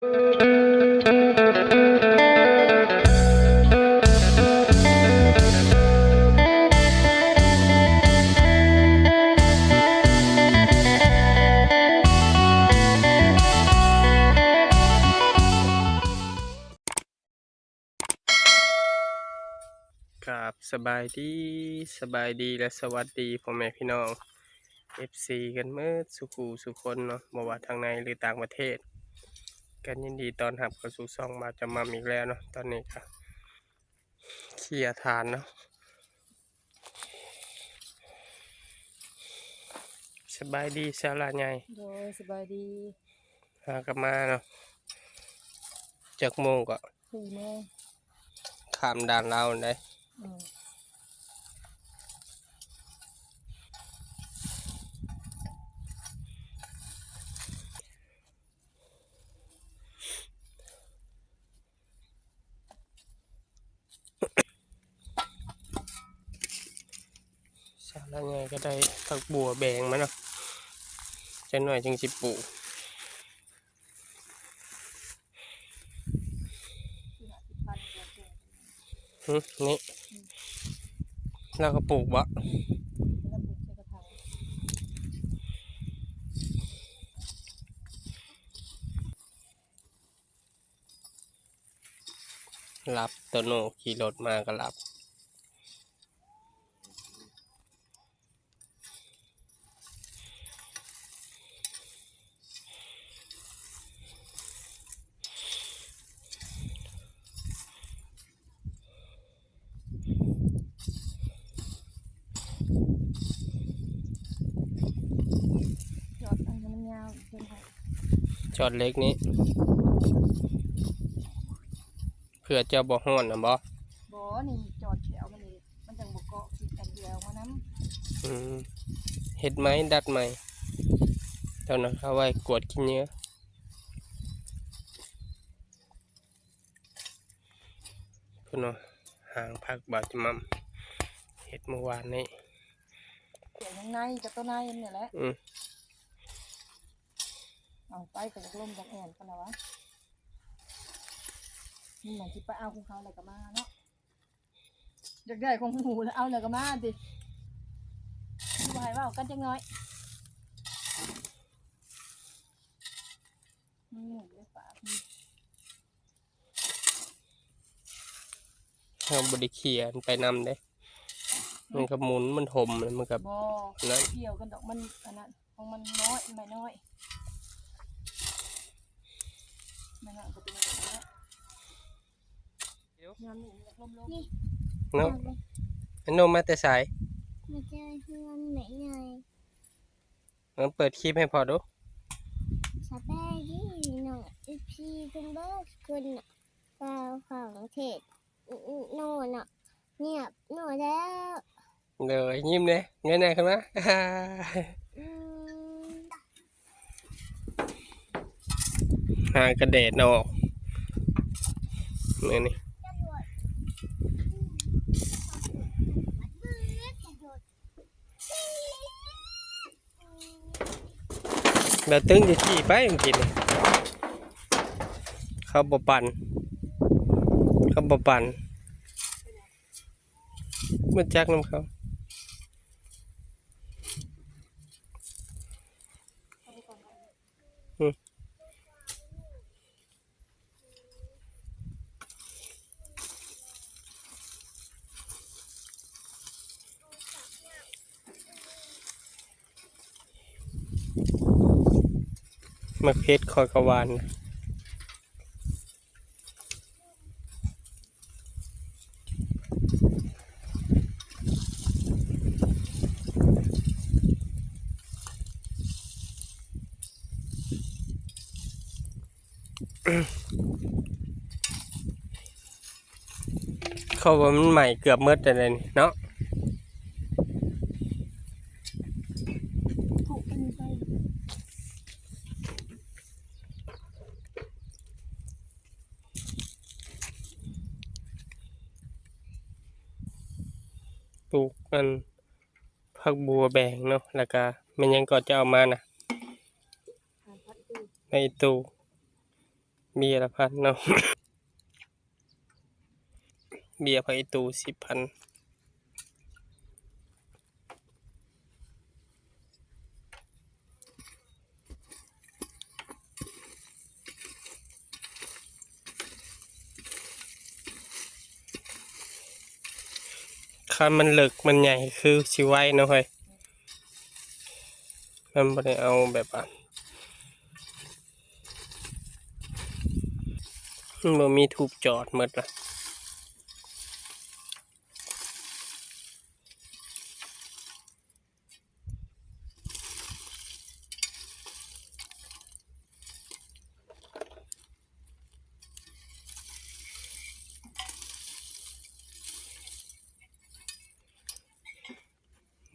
ครับสบายดีสบายดีและสวัสดีพ่อแม่พี่น้อง FC กันเมื่อสุขูสุคนเนาะบ่ว่าทางในหรือต่างประเทศ กันยินดีตอนรับเข้าสู่ช่องมาจะมาอีกแล้วเนาะตอนนี้ก็เคลียร์ทานเนาะสบายดีสาราใหญ่โดยสบายดีหากลับมาเนาะจากโมงก็สี่โมงข้ามด่านลาวได้ อืมสาราใหญ่ก็ได้ผักบัวแบงมาเนาะจะหน่อยจึงสิปลูกพันกว่าตัวหึนี่แล้วก็ปลูกบะแล้วบุกใส่กระถางรับตัวโนขี่รถมาก็รับ ยอดอันนี้มันยาวเกินไปจอดเล็กนี้เพื่อเจ้าบ่ฮ้อนนะบ่บ่นี่จอดเขียวมันนี่มันจังบ่เกาะขีดกันเดียวมาน้อืมเห็ดไหมดัดไหมเท่านั้นเอาไว้กวดขี้เหนื้อเพื่อนเอาหางผักบาดจมัมเห็ดเมื่อวานนี้ำเขียวข้างในกับตัวในนี่แหละอืม เอาไปกับลมกับแอนกันแล้ววะนี่เหมือนที่ไปเอาของเขาแล้วก็มาเนาะอยากได้ของหมูแล้วเอาแล้วก็มาดิที่ว่าให้เว่ากันจังน้อยนี่หมูได้ปากเอาบไดิเขียนไปนำเด้ มันก็หมุนมันถมเลยมันก็บ่นั่นเกี่ยวกันดอกมันอันนั้นของมันน้อยไม่น้อย ไม่น้อยก็เป็นอย่างนี้งานหนึ่งลมลมเนาะอันโนมมาแต่สายมาเจอเพื่อนไหนไงมันเปิดคลิปให้พอดูสบายดีหน่อยอีพีคุณเบิร์ดคุณน่ะเปล่าของเทศโน่นอะเงียบโน่แล้วเลยยิ้มเลยเงยหน้าขึ้นมา อืม หางกระเดดออกนี่นี่เราตึงจะขี่ไปยังกินนี่เขาบปันเขาบปันมันจักน้ำเขา มะเพชรคอยกระวานเขาว่ามันใหม่เกือบเมื่อแต่เลยนี่เนาะ ถูกกันไป ปลูก มันผักบัวแบงเนาะแล้วก็มันยังก็จะเอามานะ่ะในตู้เบียร์ละพันเนาะเบียร์ไปตู้สิบพัน คันมันเหลึกมันใหญ่คือชิไว้เนาะเฮ้ยมันไม่ได้เอาแบบอะมันมีทูบจอดหมดละ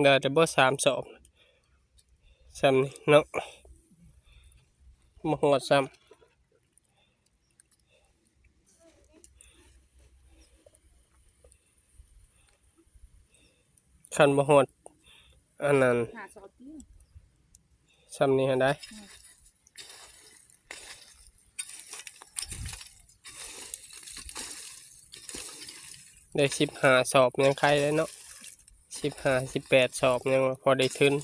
เดี๋ยวจะบ่สามสอบซ้ำนี่เนาะมาหอดซ้ำคันบ่หอดอันนั้นหาซอสที่ซ้ำนี่หันได้ได้สิบห้าสอบยังใครเลยเนาะ สิบห้าสิบแปดสอบยังว่าพอได้ทุน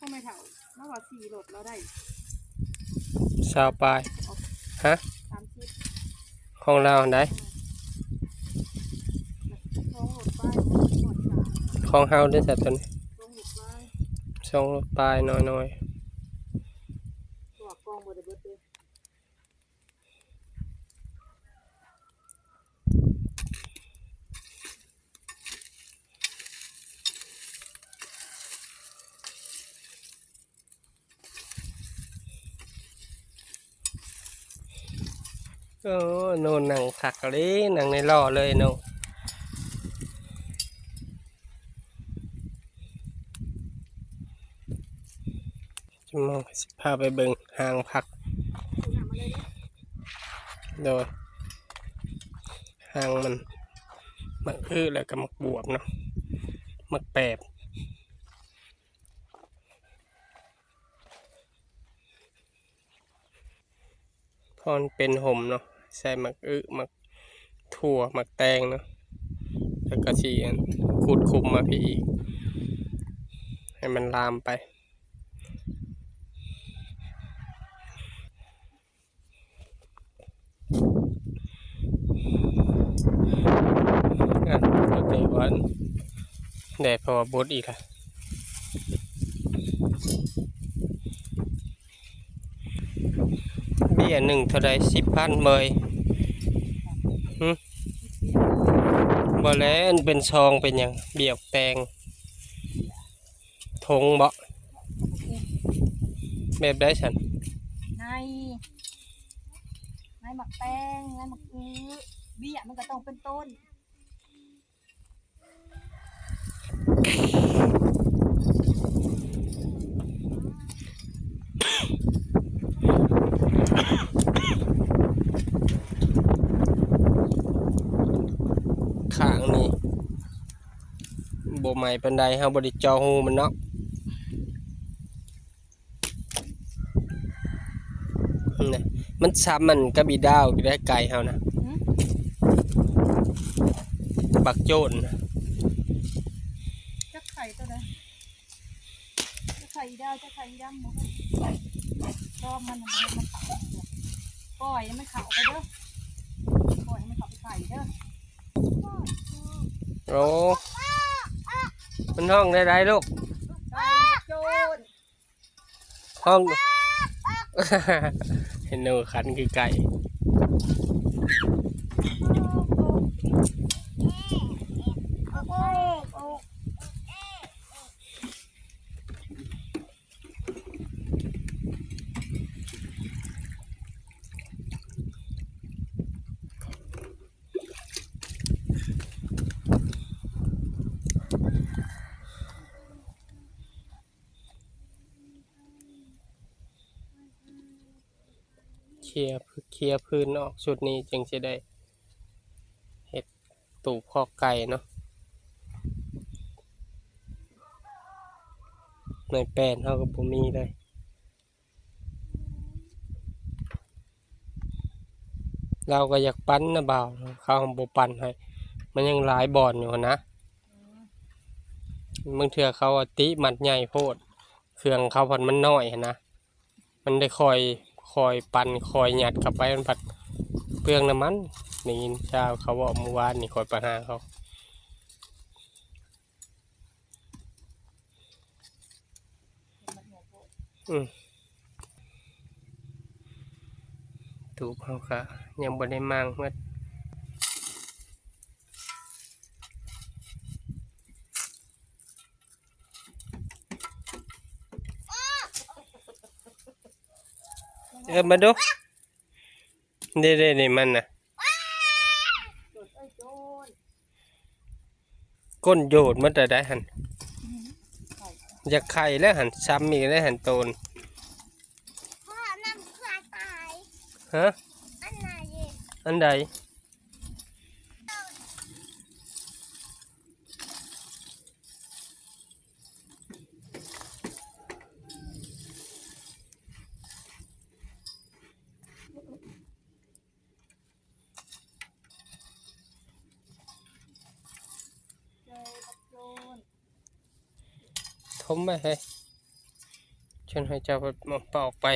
ทำไมเถ่าเมื่อว่าสี่โหลดเราได้สาวปลายฮะสามสิบของเราอันใดสองโหลดไปหมดสามของเฮาได้สัตว์ตัวนี้สองโหลดไปสองปลายน้อยน้อยตัวกองบไดเบิดเลย ๆ โอ้โน่นหนังขักเลยหนังในล่อเลยโน่จมองสิพาไปเบิ่งหางผัก โดยหางมันมักอื้อแล้วก็มักบวบเนาะมักแปบพอนเป็นห่มเนาะ ใส่หมักอื้อมักถั่วหมักแตงเนาะแล้วก็ชีอันขูดคุมมาพี่อีก ให้มันลามไป อะโอเควันแดดพอบดอีกละ เบี้ยหนึ่งเท่าไรสิบพันเมยหึบ่แล้วอันเป็นซองเป็นหยังเบียกแตงทงบ่แบบได้ฉันในในหมักแป้งในหมักอื้อเบี้ยมันก็ต้องเป็นต้น ข้างนี่บ่ใหม่ปันใดเฮาบ่ได้เจอหูมันเนาะนี่มันซ้ำมันกับอีดาวอยู่ได้ไกลเฮานะบักโจนนะจะไข่ตัวใดจะไข่ดาวจะไข่ดำหมดก็มันมันมัน ล่อยให้มันเขาไปเด้อปล่อยให้มันเขาไปไข่เด้อโอ้มันห้องได้ไรลูกไข่โจรห้อง เห็นหนูขันคือไก่ โอ้โอ้ เค ลียร์เคลียร์พื้นออกชุดนี้จึงจะได้เห็ดตูบคอกไก่เนาะในแปนเขาก็บ่มีเลยเราก็อยากปั้นนะบ่าวเขาบ่ปั้นให้ มันยังหลายบ่อนอยู่นะบางเทื่อเขาติมัดใหญ่โพด เครื่องเขาผัดมันน้อยนะ มันได้คอย คอยปั่นคอยหยัดกลับไปมันผัดเปลืองน้ำมันนี่เจ้าเขาบอกเมื่อวานนี่คอยปัญหาเขาอืมถูกเขาค่ะยังบ่ได้มั่งเมื่อ เออมาดูเด้เด้นี่มันน่ะโดดเอ้ยโจนก้นโยดมันแต่ได้หันไข่อยากไข่แล้วหันซ้ำอีกแล้วหันโตนพ่อน้ำขาตายฮะอันไหนดิอันใด เจอกับโจน ทมไปให้ชนให้เจ้ามาเป่าออกไป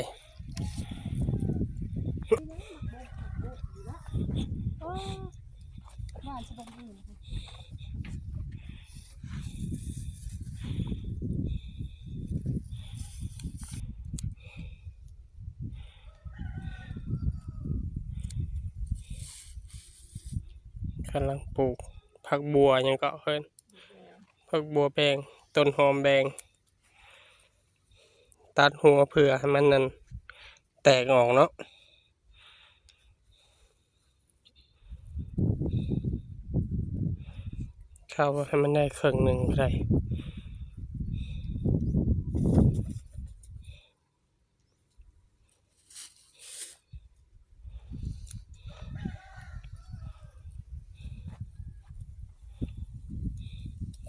กำลังปลูกผักบัวยังเก็เพิ่นผักบัวแบง ต้นหอมแบงตัดหัวเผื่อให้มันนั่นแตกออกเนาะเข้าให้มันได้ครึ่งหนึ่งได้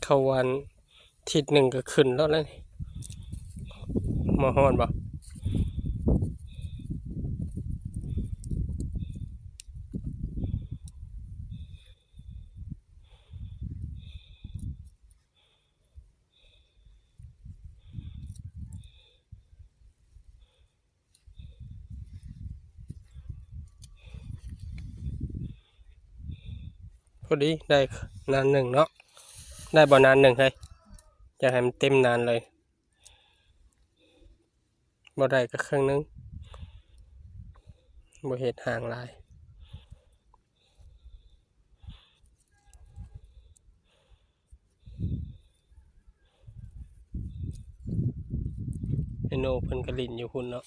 เข้าวัน ทิศหนึ่งก็ขึ้นแล้วแล้วนี่มาฮอดบ่พอดีได้นานหนึ่งเนาะได้บ่นานหนึ่งเลย จะให้มันเต็มนานเลยบ่ได้ก็ครึ่งนึงบ่เห็ดห่างลายไอโนเพิ่นกระลินอยู่หุ่นเนาะ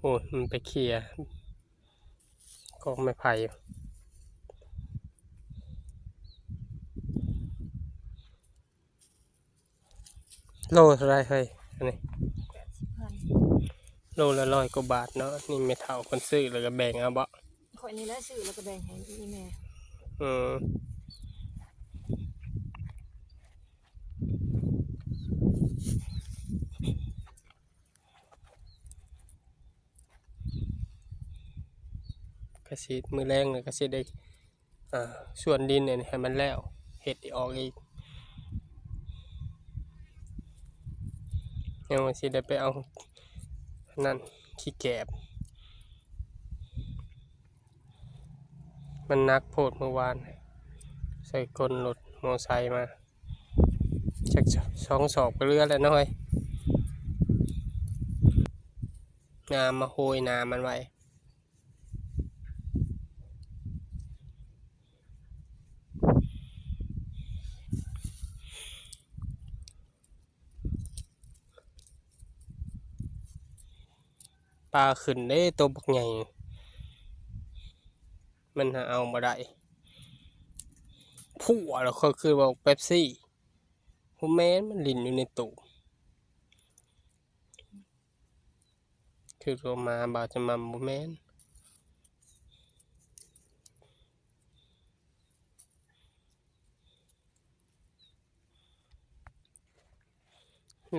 โอ้ยมันไปเคลียร์ กองไม้ไผ่อยู่โลเท่าไรเฮ้ยอันนี้แปดสิบพันโลละร้อยกว่าบาทเนาะนี่ไม่เท่าคนซื้อแล้วก็แบ่งเอาบ่ข่อยนี่แหละซื้อแล้วก็แบ่งให้อีแม่อืม กระสิมือแรงเลยกระสิได้ส่วนดินเนี่ยให้มันแล้วเห็ดออกอีกยังว่าสิได้ไปเอานั่นขี้แกบ มันนักโพดเมื่อวาน ใส่กลรถมอไซค์มาจักสองศอกไปเรือแล้วน้อยงามมาโหยนามันไว้ ปลาขึ้นได้ตัวบักใหญ่ มันหาเอามาได้ผัวแล้วก็คือบอกเป๊ปซี่ผมแม้นมันลินอยู่ในตู้คือตัวมาบาจะมาบุแมน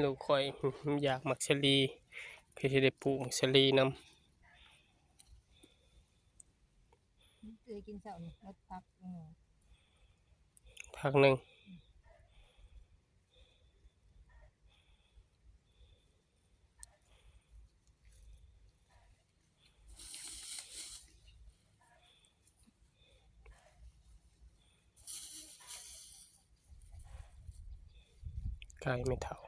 ลูกคอยอยากมักชลี เพื่อจะได้ปลูกมักชะลีนเคยกินเสาร์นี่รสพักอืมำพักหนึ่งไก่ไม่เท่า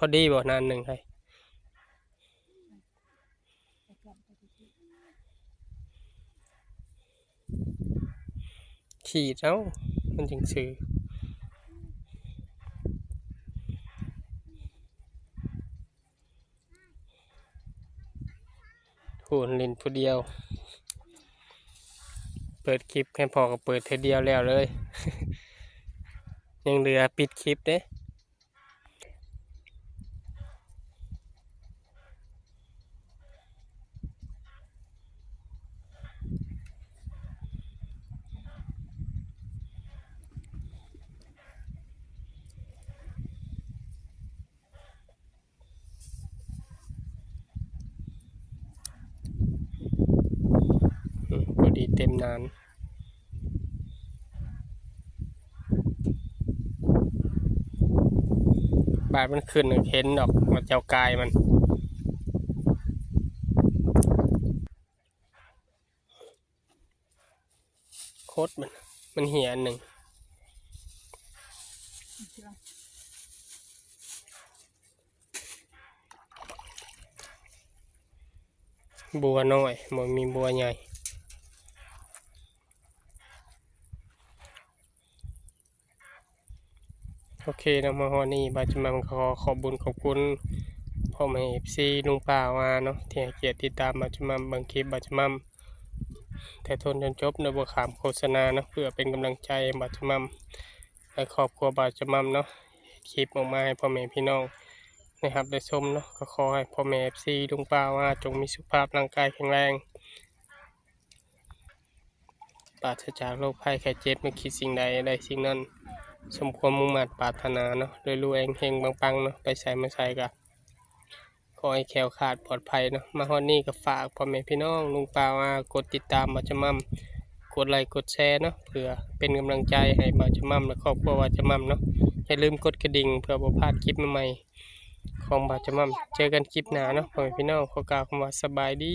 พอดีบ่นานหนึ่งให้ไปก่อนไปที่ขีดเอ้ามันจึงซื้อโหนล่นผู้เดียว เปิดคลิปแค่พอก็เปิดเทเดียวแล้วเลย ยังเหลือปิดคลิปเด้ ดีเต็มนาน บาดมันขึ้นเห็นดอกมันเจ้ากายมันโคตรมัน มันเหียนหนึ่งบัวน้อยมันมีบัวใหญ่ โอเคนะมาฮอนี่บาจมัมขอขอบบุญขอบคุณพ่อแม่เอฟซีลุงป่าว่าเนาะที่ให้เกียรติติดตามบาจมัมบางคลิปบาจมัมแต่ทนจนจบในบทขามโฆษณาเนาะเพื่อเป็นกำลังใจบาจมัมและครอบครัวบาจมัมเนาะคลิปออกมาให้พ่อแม่พี่น้องนะครับได้ชมเนาะก็ขอให้พ่อแม่เอฟซีลุงป่าว่าจงมีสุขภาพร่างกายแข็งแรงปราศจากโรคภัยไข้เจ็บไม่คิดสิ่งใดใดสิ่งนั้น สมความมุ่งมั่นปรารถนาเนาะรวยๆเฮงๆปังๆเนาะไปใส่มาใส่กะขอให้แคล้วคลาดปลอดภัยเนาะมาฮอดนี่ก็ฝากพ่อแม่พี่น้องลุงป่าวากดติดตามมาจะมั่มกดไลค์กดแชร์เนาะเพื่อเป็นกำลังใจให้มาจะมั่มและครอบครัวว่าจะมั่มเนาะอย่าลืมกดกระดิ่งเพื่อบ่พลาดคลิปใหม่ๆของบาจะมั่มเจอกันคลิปหน้าเนาะพ่อแม่พี่น้องขอกล่าวคำว่าสบายดี